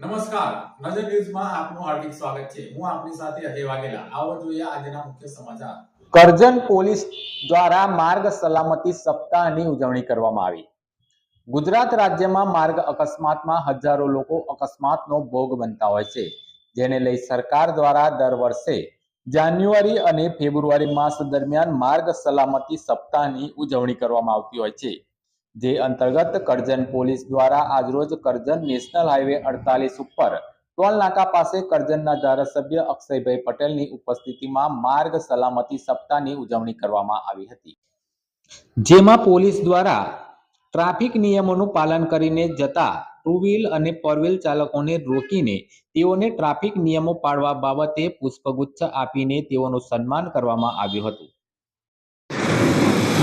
નમસ્કાર. નજર ન્યૂઝમાં આપનું હાર્દિક સ્વાગત છે. હું આપની સાથે અજય વાઘેલા. આવો જોઈએ આજના મુખ્ય સમાચાર. કરજણ પોલીસ દ્વારા માર્ગ સલામતી સપ્તાહની ઉજવણી કરવામાં આવી. ગુજરાત રાજ્યમાં માર્ગ અકસ્માતમાં હજારો લોકો અકસ્માતનો ભોગ બનતા હોય છે, જેને લઈ સરકાર દ્વારા દર વર્ષે જાન્યુઆરી અને ફેબ્રુઆરી માસ દરમિયાન માર્ગ સલામતી સપ્તાહની ઉજવણી કરવામાં આવતી હોય છે. જે અંતર્ગત કરજણ પોલીસ દ્વારા આજરોજ કરજણ નેશનલ હાઈવે અડતાલીસ ઉપર ટોલ નાકા પાસે કરજણના ધારાસભ્ય અક્ષયભાઈ પટેલની ઉપસ્થિતિમાં માર્ગ સલામતી સપ્તાહની ઉજવણી કરવામાં આવી હતી. જેમાં પોલીસ દ્વારા ટ્રાફિક નિયમોનું પાલન કરીને જતા ટુ વ્હીલ અને ફોર વ્હીલ ચાલકોને રોકીને તેઓને ટ્રાફિક નિયમો પાળવા બાબતે પુષ્પગુચ્છ આપીને તેઓનું સન્માન કરવામાં આવ્યું હતું.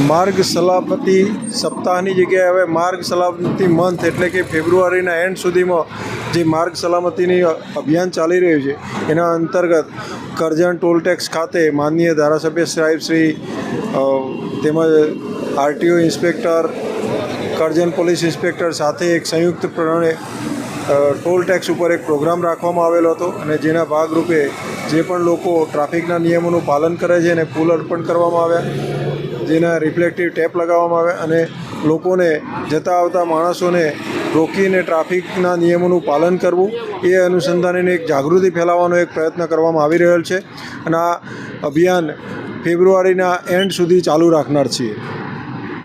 માર્ગ સલામતી સપ્તાહની જગ્યાએ હવે માર્ગ સલામતી મંથ એટલે કે ફેબ્રુઆરીના એન્ડ સુધીમાં જે માર્ગ સલામતીની અભિયાન ચાલી રહ્યું છે એના અંતર્ગત કરજણ ટોલ ટેક્સ ખાતે માનનીય ધારાસભ્ય સાહેબ શ્રી તેમજ RTO inspector Karjan police inspector સાથે એક સંયુક્તપણે અ, ટોલ ટેક્સ ઉપર એક પ્રોગ્રામ રાખવામાં આવેલો હતો અને જેના ભાગરૂપે જે પણ લોકો ટ્રાફિકના નિયમોનું પાલન કરે છે એને ફૂલ અર્પણ કરવામાં આવ્યા. જેના રિફ્લેક્ટિવ ટેપ લગાવવામાં આવે અને લોકોને જતા આવતા માણસોને રોકીને ટ્રાફિકના નિયમોનું પાલન કરવું, એ અનુસંધાનીને એક જાગૃતિ ફેલાવવાનો એક પ્રયત્ન કરવામાં આવી રહ્યો છે. અને આ અભિયાન ફેબ્રુઆરીના એન્ડ સુધી ચાલુ રાખનાર છીએ.